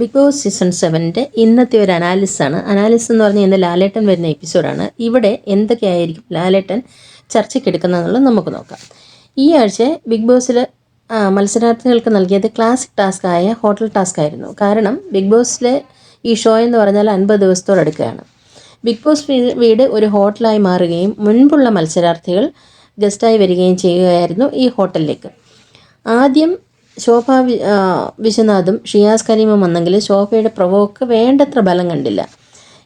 Big boss season സെവന്റെ ഇന്നത്തെ ഒരു analysis ആണ്. അനാലിസിസ് എന്ന് പറഞ്ഞാൽ ഇന്ന് ലാലേട്ടൻ വരുന്ന എപ്പിസോഡാണ് ഇവിടെ എന്തൊക്കെയായിരിക്കും ലാലേട്ടൻ ചർച്ചയ്ക്കെടുക്കുന്നതെന്നുള്ളത് നമുക്ക് നോക്കാം. ഈ ആഴ്ച ബിഗ് ബോസിൽ മത്സരാർത്ഥികൾക്ക് നൽകിയത് ക്ലാസിക് ടാസ്ക് ആയ ഹോട്ടൽ ടാസ്ക് ആയിരുന്നു. കാരണം ബിഗ് ബോസിലെ ഈ ഷോ എന്ന് പറഞ്ഞാൽ അൻപത് ദിവസത്തോടടുക്കുകയാണ് ബിഗ് ബോസ് വീട് ഒരു ഹോട്ടലായി മാറുകയും മുൻപുള്ള മത്സരാർത്ഥികൾ ഗസ്റ്റായി വരികയും ചെയ്യുകയായിരുന്നു ഈ ഹോട്ടലിലേക്ക് ആദ്യം ശോഭ വിശ്വനാഥും ഷിയാസ് കരീമും വന്നെങ്കിൽ ശോഭയുടെ പ്രവോക്ക് വേണ്ടത്ര ബലം കണ്ടില്ല.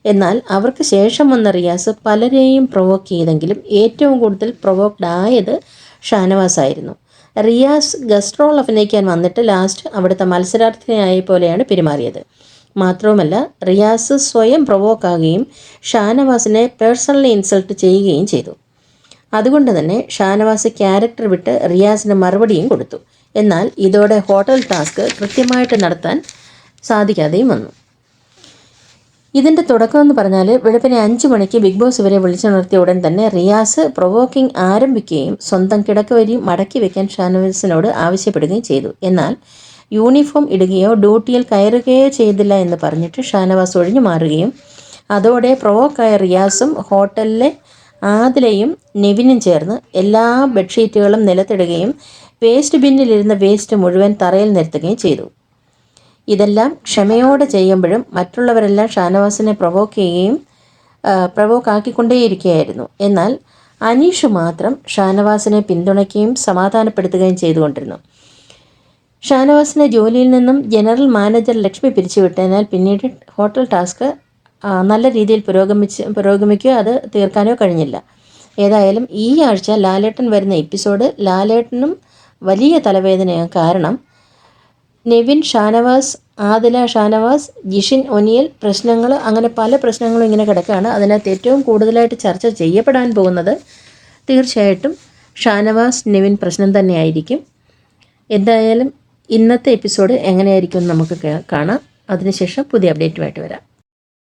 എന്നാൽ അവർക്ക് ശേഷം വന്ന റിയാസ് പലരെയും പ്രൊവോക്ക് ചെയ്തെങ്കിലും ഏറ്റവും കൂടുതൽ പ്രൊവോക്ഡ് ആയത് ഷാനവാസ് ആയിരുന്നു റിയാസ് ഗസ്റ്റ് റോൾ അഭിനയിക്കാൻ വന്നിട്ട് ലാസ്റ്റ് അവിടുത്തെ മത്സരാർത്ഥിയായ പോലെയാണ് പെരുമാറിയത്. മാത്രവുമല്ല റിയാസ് സ്വയം പ്രൊവോക്കാകുകയും ഷാനവാസിനെ പേഴ്സണലി ഇൻസൾട്ട് ചെയ്യുകയും ചെയ്തു. അതുകൊണ്ട് തന്നെ ഷാനവാസ് ക്യാരക്ടർ വിട്ട് റിയാസിന് മറുപടിയും കൊടുത്തു. എന്നാൽ ഇതോടെ ഹോട്ടൽ ടാസ്ക് കൃത്യമായിട്ട് നടത്താൻ സാധിക്കാതെയും വന്നു. ഇതിന്റെ തുടക്കമെന്ന് പറഞ്ഞാൽ വെളുപ്പിനെ അഞ്ച് മണിക്ക് ബിഗ് ബോസ് ഇവരെ വിളിച്ചുണർത്തിയ ഉടൻ തന്നെ റിയാസ് പ്രൊവോക്കിംഗ് ആരംഭിക്കുകയും സ്വന്തം കിടക്കവരി മടക്കി വെക്കാൻ ഷാനവാസിനോട് ആവശ്യപ്പെടുകയും ചെയ്തു. എന്നാൽ യൂണിഫോം ഇടുകയോ ഡ്യൂട്ടിയിൽ കയറുകയോ ചെയ്തില്ല എന്ന് പറഞ്ഞിട്ട് ഷാനവാസ് ഒഴിഞ്ഞു മാറുകയും അതോടെ പ്രൊവോക്കായ റിയാസും ഹോട്ടലിലെ ആദിലയും നെവിനും ചേർന്ന് എല്ലാ ബെഡ്ഷീറ്റുകളും നിലത്തിടുകയും വേസ്റ്റ് ബിന്നിലിരുന്ന വേസ്റ്റ് മുഴുവൻ തറയിൽ നിരത്തുകയും ചെയ്തു. ഇതെല്ലാം ക്ഷമയോടെ ചെയ്യുമ്പോഴും മറ്റുള്ളവരെല്ലാം ഷാനവാസിനെ പ്രൊവോക്ക് ചെയ്യുകയും പ്രൊവോക്ക് ആക്കിക്കൊണ്ടേയിരിക്കുകയായിരുന്നു. എന്നാൽ അനീഷ് മാത്രം ഷാനവാസിനെ പിന്തുണയ്ക്കുകയും സമാധാനപ്പെടുത്തുകയും ചെയ്തുകൊണ്ടിരുന്നു. ഷാനവാസിനെ ജോലിയിൽ നിന്നും ജനറൽ മാനേജർ ലക്ഷ്മി പിരിച്ചുവിട്ടതിനാൽ പിന്നീട് ഹോട്ടൽ ടാസ്ക് നല്ല രീതിയിൽ പുരോഗമിച്ച് പുരോഗമിക്കുകയോ അത് തീർക്കാനോ കഴിഞ്ഞില്ല. ഏതായാലും ഈ ആഴ്ച ലാലേട്ടൻ വരുന്ന എപ്പിസോഡ് ലാലേട്ടനും വലിയ തലവേദനയാണ് കാരണം നെവിൻ ഷാനവാസ് ആദില ഷാനവാസ് ജിഷിൻ ഒനിയൽ പ്രശ്നങ്ങൾ അങ്ങനെ പല പ്രശ്നങ്ങളും ഇങ്ങനെ കിടക്കുകയാണ്. അതിനകത്ത് ഏറ്റവും കൂടുതലായിട്ട് ചർച്ച ചെയ്യപ്പെടാൻ പോകുന്നത് തീർച്ചയായിട്ടും ഷാനവാസ് നെവിൻ പ്രശ്നം തന്നെയായിരിക്കും. എന്തായാലും ഇന്നത്തെ എപ്പിസോഡ് എങ്ങനെയായിരിക്കും നമുക്ക് കാണാം. അതിനുശേഷം പുതിയ അപ്ഡേറ്റുമായിട്ട് വരാം.